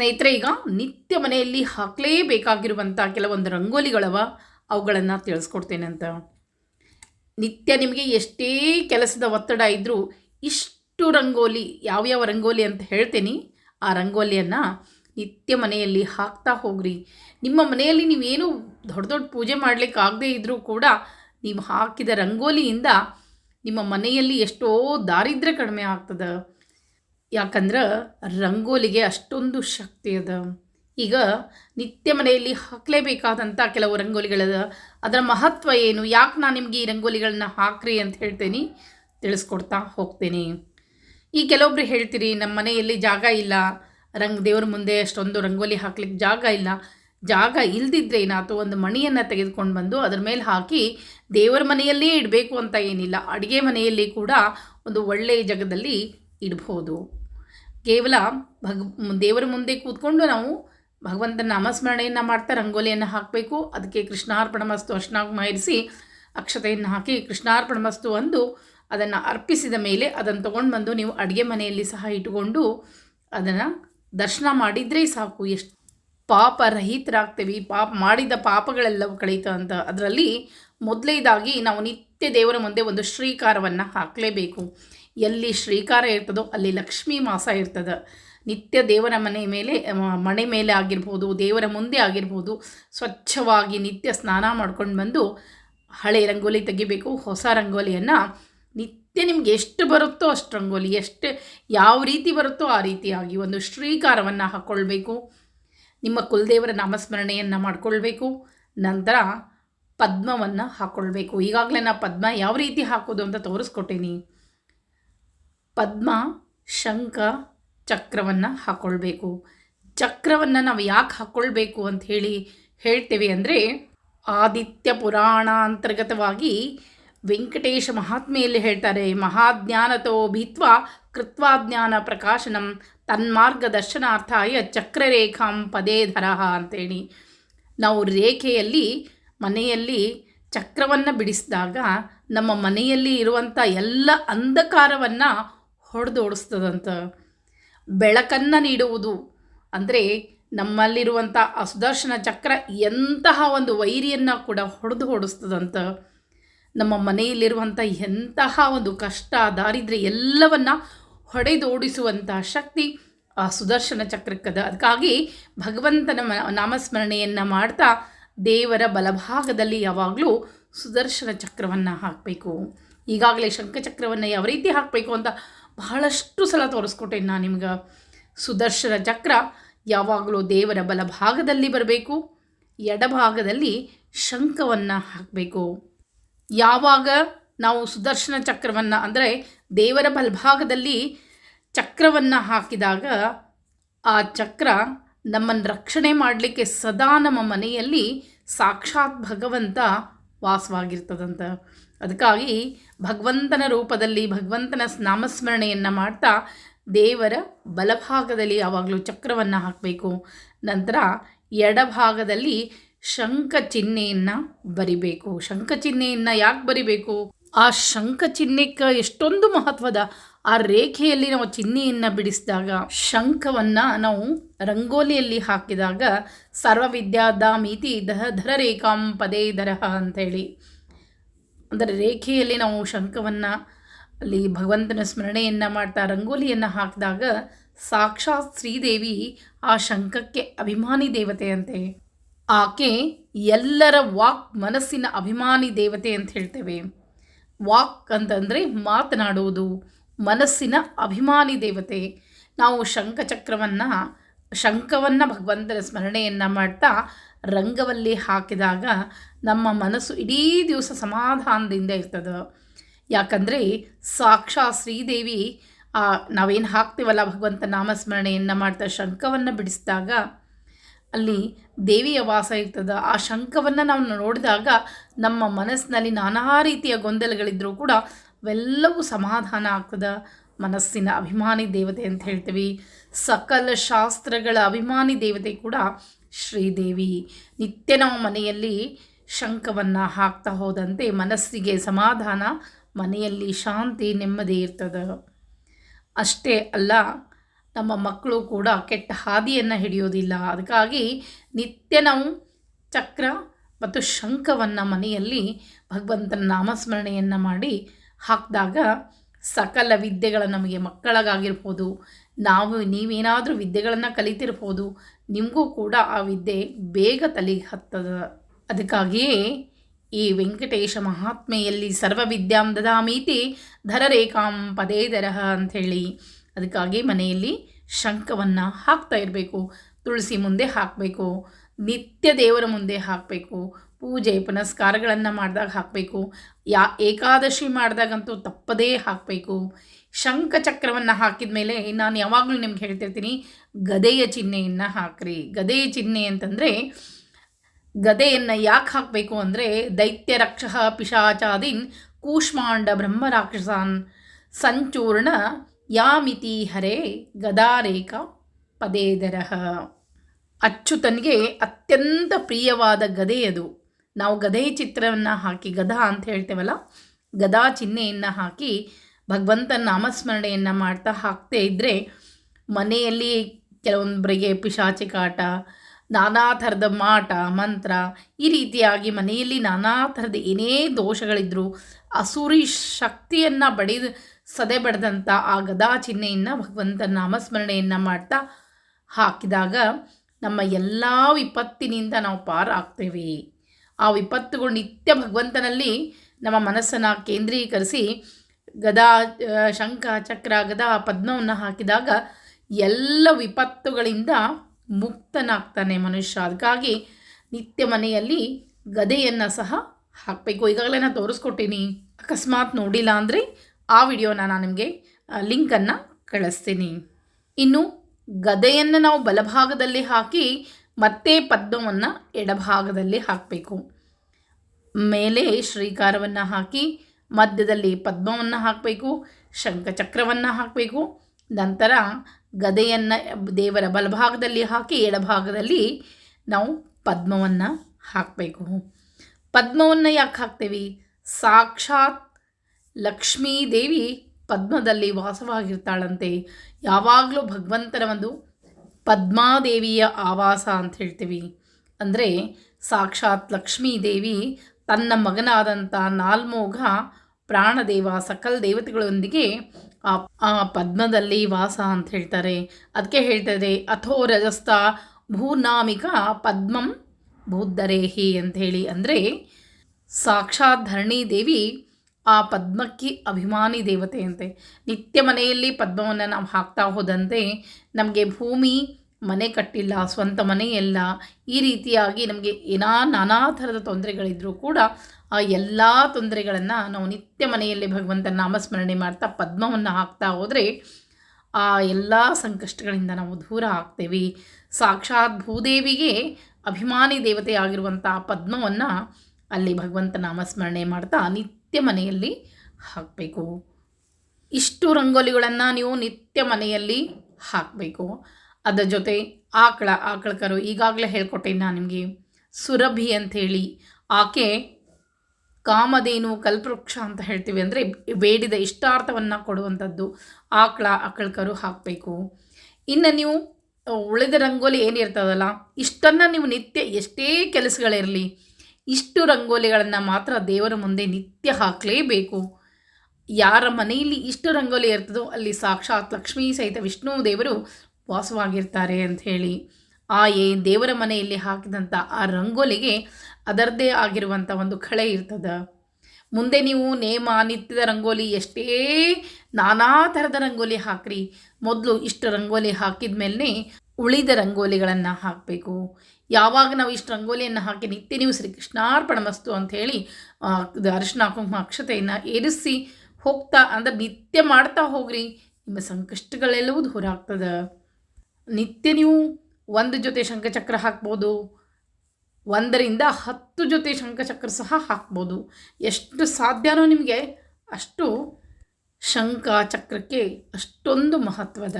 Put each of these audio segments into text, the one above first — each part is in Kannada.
ಸ್ನೇಹಿತರೆ, ಈಗ ನಿತ್ಯ ಮನೆಯಲ್ಲಿ ಹಾಕಲೇಬೇಕಾಗಿರುವಂಥ ಕೆಲವೊಂದು ರಂಗೋಲಿಗಳವ, ಅವುಗಳನ್ನು ತಿಳಿಸ್ಕೊಡ್ತೇನೆ ಅಂತ. ನಿತ್ಯ ನಿಮಗೆ ಎಷ್ಟೇ ಕೆಲಸದ ಒತ್ತಡ ಇದ್ದರೂ ಇಷ್ಟು ರಂಗೋಲಿ, ಯಾವ್ಯಾವ ರಂಗೋಲಿ ಅಂತ ಹೇಳ್ತೇನೆ, ಆ ರಂಗೋಲಿಯನ್ನು ನಿತ್ಯ ಮನೆಯಲ್ಲಿ ಹಾಕ್ತಾ ಹೋಗ್ರಿ. ನಿಮ್ಮ ಮನೆಯಲ್ಲಿ ನೀವೇನು ದೊಡ್ಡ ದೊಡ್ಡ ಪೂಜೆ ಮಾಡಲಿಕ್ಕೆ ಆಗದೇ ಇದ್ದರೂ ಕೂಡ ನೀವು ಹಾಕಿದ ರಂಗೋಲಿಯಿಂದ ನಿಮ್ಮ ಮನೆಯಲ್ಲಿ ಎಷ್ಟೋ ದಾರಿದ್ರ್ಯ ಕಡಿಮೆ ಆಗ್ತದೆ. ಯಾಕಂದ್ರೆ ರಂಗೋಲಿಗೆ ಅಷ್ಟೊಂದು ಶಕ್ತಿ ಅದ. ಈಗ ನಿತ್ಯ ಮನೆಯಲ್ಲಿ ಹಾಕಲೇಬೇಕಾದಂಥ ಕೆಲವು ರಂಗೋಲಿಗಳದ ಅದರ ಮಹತ್ವ ಏನು? ಯಾಕೆ ನಾನು ನಿಮಗೆ ಈ ರಂಗೋಲಿಗಳನ್ನ ಹಾಕ್ರಿ ಅಂತ ಹೇಳ್ತೇನೆ. ತಿಳಿಸ್ಕೊಡ್ತಾ ಹೋಗ್ತೇನೆ. ಈ ಕೆಲವೊಬ್ರು ಹೇಳ್ತೀರಿ ನಮ್ಮ ಮನೆಯಲ್ಲಿ ಜಾಗ ಇಲ್ಲ. ರಂಗ್, ದೇವ್ರ ಮುಂದೆ ಅಷ್ಟೊಂದು ರಂಗೋಲಿ ಹಾಕ್ಲಿಕ್ಕೆ ಜಾಗ ಇಲ್ಲ. ಜಾಗ ಇಲ್ದಿದ್ರೆ ಏನಾಯ್ತು ಒಂದು ಮಣಿಯನ್ನು ತೆಗೆದುಕೊಂಡು ಬಂದು ಅದ್ರ ಮೇಲೆ ಹಾಕಿ ದೇವರ ಮನೆಯಲ್ಲೇ ಇಡಬೇಕು ಅಂತ ಏನಿಲ್ಲ. ಅಡುಗೆ ಮನೆಯಲ್ಲಿ ಕೂಡ ಒಂದು ಒಳ್ಳೆಯ ಜಾಗದಲ್ಲಿ ಇಡ್ಬೋದು. ಕೇವಲ ಭಗ್, ದೇವರ ಮುಂದೆ ಕೂತ್ಕೊಂಡು ನಾವು ಭಗವಂತನ ನಾಮಸ್ಮರಣೆಯನ್ನು ಮಾಡ್ತಾ ರಂಗೋಲಿಯನ್ನು ಹಾಕಬೇಕು. ಅದಕ್ಕೆ ಕೃಷ್ಣಾರ್ಪಣ ಮಸ್ತು ಅರ್ಶನಾಗಿ ಅಕ್ಷತೆಯನ್ನು ಹಾಕಿ ಕೃಷ್ಣಾರ್ಪಣ ಮಸ್ತು ಅಂದು ಅದನ್ನು ಅರ್ಪಿಸಿದ ಮೇಲೆ ಅದನ್ನು ತೊಗೊಂಡು ಬಂದು ನೀವು ಅಡುಗೆ ಮನೆಯಲ್ಲಿ ಸಹ ಇಟ್ಟುಕೊಂಡು ಅದನ್ನು ದರ್ಶನ ಮಾಡಿದರೆ ಸಾಕು. ಎಷ್ಟು ಪಾಪ ರಹಿತರಾಗ್ತೇವೆ ಪಾಪ, ಮಾಡಿದ ಪಾಪಗಳೆಲ್ಲವೂ ಕಳೀತ ಅಂತ. ಅದರಲ್ಲಿ ಮೊದಲೇದಾಗಿ ನಾವು ನಿತ್ಯ ದೇವರ ಮುಂದೆ ಒಂದು ಶ್ರೀಕಾರವನ್ನು ಹಾಕಲೇಬೇಕು. ಎಲ್ಲಿ ಶ್ರೀಕಾರ ಇರ್ತದೋ ಅಲ್ಲಿ ಲಕ್ಷ್ಮೀ ಮಾಸ ಇರ್ತದೆ. ನಿತ್ಯ ದೇವರ ಮನೆ ಮೇಲೆ ಮನೆ ಮೇಲೆ ಆಗಿರ್ಬೋದು, ದೇವರ ಮುಂದೆ ಆಗಿರ್ಬೋದು, ಸ್ವಚ್ಛವಾಗಿ ನಿತ್ಯ ಸ್ನಾನ ಮಾಡ್ಕೊಂಡು ಬಂದು ಹಳೆ ರಂಗೋಲಿ ತೆಗಿಬೇಕು, ಹೊಸ ರಂಗೋಲಿಯನ್ನು ನಿತ್ಯ ನಿಮ್ಗೆ ಎಷ್ಟು ಬರುತ್ತೋ ಅಷ್ಟು ರಂಗೋಲಿ, ಎಷ್ಟು ಯಾವ ರೀತಿ ಬರುತ್ತೋ ಆ ರೀತಿಯಾಗಿ ಒಂದು ಶ್ರೀಕಾರವನ್ನು ಹಾಕ್ಕೊಳ್ಬೇಕು ನಿಮ್ಮ ಕುಲದೇವರ ನಾಮಸ್ಮರಣೆಯನ್ನು ಮಾಡಿಕೊಳ್ಬೇಕು. ನಂತರ ಪದ್ಮವನ್ನು ಹಾಕ್ಕೊಳ್ಬೇಕು ಈಗಾಗಲೇ ನಾ ಪದ್ಮ ಯಾವ ರೀತಿ ಹಾಕೋದು ಅಂತ ತೋರಿಸ್ಕೊಟ್ಟೇನಿ. ಪದ್ಮ, ಶಂಖ ಚಕ್ರವನ್ನು ಹಾಕ್ಕೊಳ್ಬೇಕು ಚಕ್ರವನ್ನು ನಾವು ಯಾಕೆ ಹಾಕ್ಕೊಳ್ಬೇಕು ಅಂತ ಹೇಳಿ ಹೇಳ್ತೇವೆ ಅಂದರೆ, ಆದಿತ್ಯ ಪುರಾಣ ಅಂತರ್ಗತವಾಗಿ ವೆಂಕಟೇಶ ಮಹಾತ್ಮೆಯಲ್ಲಿ ಹೇಳ್ತಾರೆ, ಮಹಾಜ್ಞಾನತೋ ಭೀತ್ವ ಕೃತ್ವಾಜ್ಞಾನ ಪ್ರಕಾಶನಂ ತನ್ಮಾರ್ಗದರ್ಶನಾರ್ಥಾಯ ಚಕ್ರರೇಖಾಂ ಪದೇ ಧರಹ ಅಂತೇಳಿ. ನಾವು ರೇಖೆಯಲ್ಲಿ, ಮನೆಯಲ್ಲಿ ಚಕ್ರವನ್ನು ಬಿಡಿಸಿದಾಗ, ನಮ್ಮ ಮನೆಯಲ್ಲಿ ಇರುವಂಥ ಎಲ್ಲ ಅಂಧಕಾರವನ್ನು ಹೊಡೆದೋಡಿಸ್ತದಂತ ಬೆಳಕನ್ನು ನೀಡುವುದು. ಅಂದರೆ ನಮ್ಮಲ್ಲಿರುವಂಥ ಆ ಸುದರ್ಶನ ಚಕ್ರ ಎಂತಹ ಒಂದು ವೈರಿಯನ್ನು ಕೂಡ ಹೊಡೆದು ಓಡಿಸ್ತದಂತ ನಮ್ಮ ಮನೆಯಲ್ಲಿರುವಂಥ ಎಂತಹ ಒಂದು ಕಷ್ಟ, ದಾರಿದ್ರ್ಯ ಎಲ್ಲವನ್ನ ಹೊಡೆದೋಡಿಸುವಂಥ ಶಕ್ತಿ ಆ ಸುದರ್ಶನ ಚಕ್ರಕ್ಕದ ಅದಕ್ಕಾಗಿ ಭಗವಂತನ ನಾಮಸ್ಮರಣೆಯನ್ನು ಮಾಡ್ತಾ ದೇವರ ಬಲಭಾಗದಲ್ಲಿ ಯಾವಾಗಲೂ ಸುದರ್ಶನ ಚಕ್ರವನ್ನು ಹಾಕಬೇಕು. ಈಗಾಗಲೇ ಶಂಖಚಕ್ರವನ್ನು ಯಾವ ರೀತಿ ಹಾಕಬೇಕು ಅಂತ ಬಹಳಷ್ಟು ಸಲ ತೋರಿಸ್ಕೊಟ್ಟೆ ನಾನು ನಿಮ್ಗೆ. ಸುದರ್ಶನ ಚಕ್ರ, ಯಾವಾಗಲೂ ದೇವರ ಬಲಭಾಗದಲ್ಲಿ ಬರಬೇಕು, ಎಡಭಾಗದಲ್ಲಿ ಶಂಖವನ್ನು ಹಾಕಬೇಕು. ಯಾವಾಗ ನಾವು ಸುದರ್ಶನ ಚಕ್ರವನ್ನು ಅಂದರೆ ದೇವರ ಬಲಭಾಗದಲ್ಲಿ ಚಕ್ರವನ್ನು ಹಾಕಿದಾಗ ಆ ಚಕ್ರ ನಮ್ಮನ್ನು ರಕ್ಷಣೆ ಮಾಡಲಿಕ್ಕೆ ಸದಾ ನಮ್ಮ ಮನೆಯಲ್ಲಿ ಸಾಕ್ಷಾತ್ ಭಗವಂತ ವಾಸವಾಗಿರ್ತದಂತ. ಅದಕ್ಕಾಗಿ ಭಗವಂತನ ರೂಪದಲ್ಲಿ ಭಗವಂತನ ನಾಮಸ್ಮರಣೆಯನ್ನು ಮಾಡ್ತಾ ದೇವರ ಬಲಭಾಗದಲ್ಲಿ ಯಾವಾಗಲೂ ಚಕ್ರವನ್ನು ಹಾಕಬೇಕು. ನಂತರ ಎಡಭಾಗದಲ್ಲಿ ಶಂಖ ಚಿಹ್ನೆಯನ್ನು ಬರಿಬೇಕು. ಶಂಖ ಚಿಹ್ನೆಯನ್ನು ಯಾಕೆ ಬರಿಬೇಕು? ಆ ಶಂಖ ಚಿಹ್ನೆಕ್ಕೆ ಎಷ್ಟೊಂದು ಮಹತ್ವದ ಆ ರೇಖೆಯಲ್ಲಿ ನಾವು ಚಿಹ್ನೆಯನ್ನು ಬಿಡಿಸಿದಾಗ, ಶಂಖವನ್ನು ನಾವು ರಂಗೋಲಿಯಲ್ಲಿ ಹಾಕಿದಾಗ ಸರ್ವವಿದ್ಯಾದಾಮೀತಿ ದಹ ಧರ ರೇಖಾಂ ಪದೇ ದರಹ ಅಂತೇಳಿ ಅಂದರೆ ರೇಖೆಯಲ್ಲಿ ನಾವು ಶಂಖವನ್ನು ಅಲ್ಲಿ ಭಗವಂತನ ಸ್ಮರಣೆಯನ್ನು ಮಾಡ್ತಾ, ರಂಗೋಲಿಯನ್ನು ಹಾಕಿದಾಗ ಸಾಕ್ಷಾತ್ ಶ್ರೀದೇವಿ ಆ ಶಂಖಕ್ಕೆ ಅಭಿಮಾನಿ ದೇವತೆಯಂತೆ ಆಕೆ ಎಲ್ಲರ ವಾಕ್ ಮನಸ್ಸಿನ ಅಭಿಮಾನಿ ದೇವತೆ ಅಂತ ಹೇಳ್ತೇವೆ. ವಾಕ್ ಅಂತಂದರೆ ಮಾತನಾಡುವುದು, ಮನಸ್ಸಿನ ಅಭಿಮಾನಿ ದೇವತೆ. ನಾವು ಶಂಖಚಕ್ರವನ್ನು, ಶಂಖವನ್ನು ಭಗವಂತನ ಸ್ಮರಣೆಯನ್ನು ಮಾಡ್ತಾ ರಂಗವಲ್ಲಿ ಹಾಕಿದಾಗ ನಮ್ಮ ಮನಸ್ಸು ಇಡೀ ದಿವಸ ಸಮಾಧಾನದಿಂದ ಇರ್ತದೆ. ಯಾಕಂದರೆ ಸಾಕ್ಷಾ ಶ್ರೀದೇವಿ ನಾವೇನು ಹಾಕ್ತೀವಲ್ಲ ಭಗವಂತ ನಾಮಸ್ಮರಣೆಯನ್ನು ಮಾಡ್ತಾ ಶಂಖವನ್ನು ಬಿಡಿಸಿದಾಗ, ಅಲ್ಲಿ ದೇವಿಯ ವಾಸ ಇರ್ತದೆ. ಆ ಶಂಖವನ್ನು ನಾವು ನೋಡಿದಾಗ ನಮ್ಮ ಮನಸ್ಸಿನಲ್ಲಿ ನಾನಾ ರೀತಿಯ ಗೊಂದಲಗಳಿದ್ದರೂ ಕೂಡ ಅವೆಲ್ಲವೂ ಸಮಾಧಾನ ಆಗ್ತದೆ. ಮನಸ್ಸಿನ ಅಭಿಮಾನಿ ದೇವತೆ ಅಂತ ಹೇಳ್ತೀವಿ. ಸಕಲ ಶಾಸ್ತ್ರಗಳ ಅಭಿಮಾನಿ ದೇವತೆ ಕೂಡ ಶ್ರೀದೇವಿ ನಿತ್ಯ ನಾವು ಮನೆಯಲ್ಲಿ ಶಂಖವನ್ನು ಹಾಕ್ತಾ ಹೋದಂತೆ ಮನಸ್ಸಿಗೆ ಸಮಾಧಾನ, ಮನೆಯಲ್ಲಿ ಶಾಂತಿ ನೆಮ್ಮದಿ ಇರ್ತದೆ. ಅಷ್ಟೇ ಅಲ್ಲ, ನಮ್ಮ ಮಕ್ಕಳು ಕೂಡ ಕೆಟ್ಟ ಹಾದಿಯನ್ನು ಹಿಡಿಯೋದಿಲ್ಲ. ಅದಕ್ಕಾಗಿ ನಿತ್ಯ ನಾವು ಚಕ್ರ ಮತ್ತು ಶಂಖವನ್ನು ಮನೆಯಲ್ಲಿ ಭಗವಂತನ ನಾಮಸ್ಮರಣೆಯನ್ನು ಮಾಡಿ ಹಾಕಿದಾಗ ಸಕಲ ವಿದ್ಯೆಗಳ ನಮಗೆ ಮಕ್ಕಳಿಗಾಗಿರ್ಬೋದು ನಾವು ನೀವೇನಾದರೂ ವಿದ್ಯೆಗಳನ್ನು ಕಲಿತಿರ್ಬೋದು. ನಿಮಗೂ ಕೂಡ ಆ ವಿದ್ಯೆ ಬೇಗ ತಲೆಗೆ ಹತ್ತದ. ಅದಕ್ಕಾಗಿಯೇ ಈ ವೆಂಕಟೇಶ ಮಹಾತ್ಮೆಯಲ್ಲಿ ಸರ್ವ ವಿದ್ಯಾಂ ದದಾಮೀತಿ ಧರರೇಖಾಂ ಪದೇ ದರಹ ಅಂಥೇಳಿ. ಅದಕ್ಕಾಗಿ ಮನೆಯಲ್ಲಿ ಶಂಖವನ್ನು ಹಾಕ್ತಾ ಇರಬೇಕು, ತುಳಸಿ ಮುಂದೆ ಹಾಕಬೇಕು, ನಿತ್ಯ ದೇವರ ಮುಂದೆ ಹಾಕಬೇಕು, ಪೂಜೆ ಪುನಸ್ಕಾರಗಳನ್ನು ಮಾಡಿದಾಗ ಹಾಕಬೇಕು, ಯಾ ಏಕಾದಶಿ ಮಾಡಿದಾಗಂತೂ ತಪ್ಪದೇ ಹಾಕಬೇಕು. ಶಂಖ ಚಕ್ರವನ್ನು ಹಾಕಿದ ಮೇಲೆ ನಾನು ಯಾವಾಗಲೂ ನಿಮ್ಗೆ ಹೇಳ್ತಿರ್ತೀನಿ, ಗದೆಯ ಚಿಹ್ನೆಯನ್ನು ಹಾಕ್ರಿ. ಗದೆಯ ಚಿಹ್ನೆ ಅಂತಂದರೆ, ಗದೆಯನ್ನು ಯಾಕೆ ಹಾಕಬೇಕು ಅಂದರೆ ದೈತ್ಯ ರಕ್ಷ ಪಿಶಾಚಾದಿನ್ ಕೂಷ್ಮಾಂಡ ಬ್ರಹ್ಮರಾಕ್ಷಸಾನ್ ಸಂಚೂರ್ಣ ಯಾಮಿತಿ ಹರೇ ಗದಾರೇಖ ಪದೇದರಹ ಅಚ್ಚುತನಿಗೆ ಅತ್ಯಂತ ಪ್ರಿಯವಾದ ಗದೆಯದು ನಾವು ಗದೆಯ ಚಿತ್ರವನ್ನು ಹಾಕಿ, ಗದಾ ಅಂತ ಹೇಳ್ತೇವಲ್ಲ, ಗದಾ ಚಿಹ್ನೆಯನ್ನು ಹಾಕಿ ಭಗವಂತನ ನಾಮಸ್ಮರಣೆಯನ್ನು ಮಾಡ್ತಾ ಹಾಕ್ತೇ ಇದ್ದರೆ ಮನೆಯಲ್ಲಿ ಕೆಲವೊಬ್ಬರಿಗೆ ಪಿಶಾಚಿ ಕಾಟ, ನಾನಾ ಥರದ ಮಾಟ, ಮಂತ್ರ ಈ ರೀತಿಯಾಗಿ ಮನೆಯಲ್ಲಿ ನಾನಾ ಥರದ ಏನೇ ದೋಷಗಳಿದ್ದರೂ ಅಸುರಿ ಶಕ್ತಿಯನ್ನು ಬಡಿದು ಸದೆ ಬಡ್ದಂಥ ಆ ಗದಾ ಚಿಹ್ನೆಯನ್ನು ಭಗವಂತನ ನಾಮಸ್ಮರಣೆಯನ್ನು ಮಾಡ್ತಾ ಹಾಕಿದಾಗ ನಮ್ಮ ಎಲ್ಲ ವಿಪತ್ತಿನಿಂದ ನಾವು ಪಾರಾಗ್ತೇವೆ ಆ ವಿಪತ್ತುಗಳು ನಿತ್ಯ ಭಗವಂತನಲ್ಲಿ ನಮ್ಮ ಮನಸ್ಸನ್ನು ಕೇಂದ್ರೀಕರಿಸಿ ಗದಾ ಶಂಖ, ಚಕ್ರ, ಗದಾ, ಪದ್ಮವನ್ನು ಹಾಕಿದಾಗ ಎಲ್ಲ ವಿಪತ್ತುಗಳಿಂದ ಮುಕ್ತನಾಗ್ತಾನೆ ಮನುಷ್ಯ. ಅದಕ್ಕಾಗಿ ನಿತ್ಯ ಮನೆಯಲ್ಲಿ ಗದೆಯನ್ನು ಸಹ ಹಾಕಬೇಕು. ಈಗಾಗಲೇ ನಾನು ತೋರಿಸ್ಕೊಟ್ಟೀನಿ. ಅಕಸ್ಮಾತ್ ನೋಡಿಲ್ಲ ಅಂದರೆ ಆ ವಿಡಿಯೋನ ನಾನು ನಿಮಗೆ ಲಿಂಕನ್ನು ಕಳಿಸ್ತೀನಿ. ಇನ್ನು ಗದೆಯನ್ನು ನಾವು ಬಲಭಾಗದಲ್ಲಿ ಹಾಕಿ ಮತ್ತೆ ಪದ್ಮವನ್ನು ಎಡಭಾಗದಲ್ಲಿ ಹಾಕಬೇಕು. ಮೇಲೆ ಶ್ರೀಕಾರವನ್ನು ಹಾಕಿ ಮಧ್ಯದಲ್ಲಿ ಪದ್ಮವನ್ನು ಹಾಕಬೇಕು, ಶಂಖಚಕ್ರವನ್ನು ಹಾಕಬೇಕು, ನಂತರ ಗದೆಯನ್ನು ದೇವರ ಬಲಭಾಗದಲ್ಲಿ ಹಾಕಿ ಎಡಭಾಗದಲ್ಲಿ ನಾವು ಪದ್ಮವನ್ನು ಹಾಕಬೇಕು. ಪದ್ಮವನ್ನು ಯಾಕೆ ಹಾಕ್ತೇವೆ? ಸಾಕ್ಷಾತ್ ಲಕ್ಷ್ಮೀ ದೇವಿ ಪದ್ಮದಲ್ಲಿ ವಾಸವಾಗಿರ್ತಾಳಂತೆ. ಯಾವಾಗಲೂ ಭಗವಂತನ ಒಂದು ಪದ್ಮಾದೇವಿಯ ಆವಾಸ ಅಂತ ಹೇಳ್ತೀವಿ. ಅಂದರೆ ಸಾಕ್ಷಾತ್ ಲಕ್ಷ್ಮೀ ದೇವಿ ತನ್ನ ಮಗನಾದಂಥ ನಾಲ್ಮೋಘ ಪ್ರಾಣದೇವ ಸಕಲ್ ದೇವತೆಗಳೊಂದಿಗೆ ಆ ಆ ಪದ್ಮದಲ್ಲಿ ವಾಸ ಅಂತ ಹೇಳ್ತಾರೆ. ಅದಕ್ಕೆ ಹೇಳ್ತದೆ ಅಥೋ ರಜಸ್ಥ ಭೂನಾಮಿಕ ಪದ್ಮಂ ಭೂದ್ದರೇಹಿ ಅಂತ ಹೇಳಿ. ಅಂದರೆ ಸಾಕ್ಷಾತ್ ಧರಣಿ ದೇವಿ ಆ ಪದ್ಮಕ್ಕೆ ಅಭಿಮಾನಿ ದೇವತೆ ಅಂತೆ. ನಿತ್ಯ ಮನೆಯಲ್ಲಿ ಪದ್ಮವನ್ನು ನಾವು ಹಾಕ್ತಾ ಹೋದಂತೆ ನಮಗೆ ಭೂಮಿ, ಮನೆ ಕಟ್ಟಿಲ್ಲ, ಸ್ವಂತ ಮನೆ ಇಲ್ಲ. ಈ ರೀತಿಯಾಗಿ ನಮಗೆ ಏನಾ, ನಾನಾ ಥರದ ತೊಂದರೆಗಳಿದ್ದರೂ ಕೂಡ ಆ ಎಲ್ಲ ತೊಂದರೆಗಳನ್ನು ನಾವು ನಿತ್ಯ ಮನೆಯಲ್ಲಿ ಭಗವಂತನ ನಾಮಸ್ಮರಣೆ ಮಾಡ್ತಾ, ಪದ್ಮವನ್ನು ಹಾಕ್ತಾ ಹೋದರೆ ಆ ಎಲ್ಲ ಸಂಕಷ್ಟಗಳಿಂದ ನಾವು ದೂರ ಆಗ್ತೇವೆ. ಸಾಕ್ಷಾತ್ ಭೂದೇವಿಗೆ ಅಭಿಮಾನಿ ದೇವತೆ ಆಗಿರುವಂಥ ಪದ್ಮವನ್ನು ಅಲ್ಲಿ ಭಗವಂತ ನಾಮಸ್ಮರಣೆ ಮಾಡ್ತಾ ನಿತ್ಯ ಮನೆಯಲ್ಲಿ ಹಾಕಬೇಕು. ಇಷ್ಟು ರಂಗೋಲಿಗಳನ್ನು ನೀವು ನಿತ್ಯ ಮನೆಯಲ್ಲಿ ಹಾಕಬೇಕು. ಅದರ ಜೊತೆ ಆಕಳ, ಆಕಳಕರು ಈಗಾಗಲೇ ಹೇಳ್ಕೊಟ್ಟೆ ನಾನು ನಿಮಗೆ, ಸುರಭಿ ಅಂಥೇಳಿ ಆಕೆ ಕಾಮಧೇನು ಕಲ್ಪವೃಕ್ಷ ಅಂತ ಹೇಳ್ತೀವಿ ಅಂದರೆ ಬೇಡಿದ ಇಷ್ಟಾರ್ಥವನ್ನು ಕೊಡುವಂಥದ್ದು ಆಕಳ ಆಕಳ ಕರು ಹಾಕಬೇಕು. ಇನ್ನು ನೀವು ಉಳಿದ ರಂಗೋಲಿ ಏನಿರ್ತದಲ್ಲ ಇಷ್ಟನ್ನು ನೀವು ನಿತ್ಯ ಎಷ್ಟೇ ಕೆಲಸಗಳಿರಲಿ, ಇಷ್ಟು ರಂಗೋಲಿಗಳನ್ನು ಮಾತ್ರ ದೇವರ ಮುಂದೆ ನಿತ್ಯ ಹಾಕಲೇಬೇಕು. ಯಾರ ಮನೆಯಲ್ಲಿ ಇಷ್ಟು ರಂಗೋಲಿ ಇರ್ತದೋ ಅಲ್ಲಿ ಸಾಕ್ಷಾತ್ ಲಕ್ಷ್ಮೀ ಸಹಿತ ವಿಷ್ಣು ದೇವರು ವಾಸವಾಗಿರ್ತಾರೆ ಹೇಳಿ. ಆ ಏ ದೇವರ ಮನೆಯಲ್ಲಿ ಹಾಕಿದಂಥ ಆ ರಂಗೋಲಿಗೆ ಅದರದ್ದೇ ಆಗಿರುವಂಥ ಒಂದು ಕಳೆ ಇರ್ತದೆ. ಮುಂದೆ ನೀವು ನೇಮ, ನಿತ್ಯದ ರಂಗೋಲಿ, ಎಷ್ಟೇ ನಾನಾ ಥರದ ರಂಗೋಲಿ ಹಾಕ್ರಿ. ಮೊದಲು ಇಷ್ಟು ರಂಗೋಲಿ ಹಾಕಿದ ಮೇಲೆ ಉಳಿದ ರಂಗೋಲಿಗಳನ್ನು ಹಾಕಬೇಕು. ಯಾವಾಗ ನಾವು ಇಷ್ಟು ರಂಗೋಲಿಯನ್ನು ಹಾಕಿ ನಿತ್ಯ ನೀವು ಶ್ರೀ ಕೃಷ್ಣಾರ್ಪಣಮಸ್ತು ಅಂಥೇಳಿ ಅರಿಶಿನ ಕುಂಕುಮ ಅಕ್ಷತೆಯನ್ನು ಏರಿಸಿ ಹೋಗ್ತಾ, ಅಂದರೆ ನಿತ್ಯ ಮಾಡ್ತಾ ಹೋಗ್ರಿ. ನಿಮ್ಮ ಸಂಕಷ್ಟಗಳೆಲ್ಲವೂ ದೂರ ಆಗ್ತದೆ. ನಿತ್ಯ ನೀವು ಒಂದು ಜೊತೆ ಶಂಖಚಕ್ರ ಹಾಕ್ಬೋದು. ಒಂದರಿಂದ ಹತ್ತು ಜೊತೆ ಶಂಖಚಕ್ರ ಸಹ ಹಾಕ್ಬೋದು. ಎಷ್ಟು ಸಾಧ್ಯನೋ ನಿಮಗೆ ಅಷ್ಟು ಶಂಖ ಚಕ್ರಕ್ಕೆ ಅಷ್ಟೊಂದು ಮಹತ್ವದ.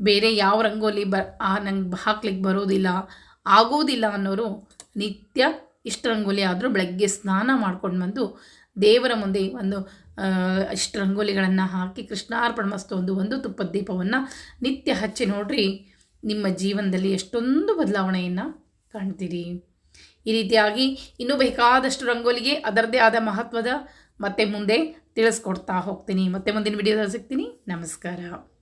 ಬೇರೆ ಯಾವ ರಂಗೋಲಿ ಬ, ಆ, ನಂಗೆ ಹಾಕ್ಲಿಕ್ಕೆ ಬರೋದಿಲ್ಲ, ಆಗೋದಿಲ್ಲ ಅನ್ನೋರು ನಿತ್ಯ ಇಷ್ಟು ರಂಗೋಲಿ ಆದರೂ ಬೆಳಗ್ಗೆ ಸ್ನಾನ ಮಾಡ್ಕೊಂಡು ಬಂದು ದೇವರ ಮುಂದೆ ಒಂದು ಇಷ್ಟು ರಂಗೋಲಿಗಳನ್ನು ಹಾಕಿ ಕೃಷ್ಣಾರ್ಪಣ ಮಸ್ತು ಒಂದು ಒಂದು ತುಪ್ಪದ ದೀಪವನ್ನು ನಿತ್ಯ ಹಚ್ಚಿ ನೋಡ್ರಿ. ನಿಮ್ಮ ಜೀವನದಲ್ಲಿ ಎಷ್ಟೊಂದು ಬದಲಾವಣೆಯನ್ನು ಕಾಣ್ತೀರಿ? ಈ ರೀತಿಯಾಗಿ ಇನ್ನೂ ಬೇಕಾದಷ್ಟು ರಂಗೋಲಿಗೆ ಅದರದ್ದೇ ಆದ ಮಹತ್ವದ ಮತ್ತೆ ಮುಂದೆ ತಿಳಿಸ್ಕೊಡ್ತಾ ಹೋಗ್ತೀನಿ. ಮತ್ತೆ ಮುಂದಿನ ವಿಡಿಯೋದಲ್ಲಿ ಸಿಗ್ತೀನಿ. ನಮಸ್ಕಾರ.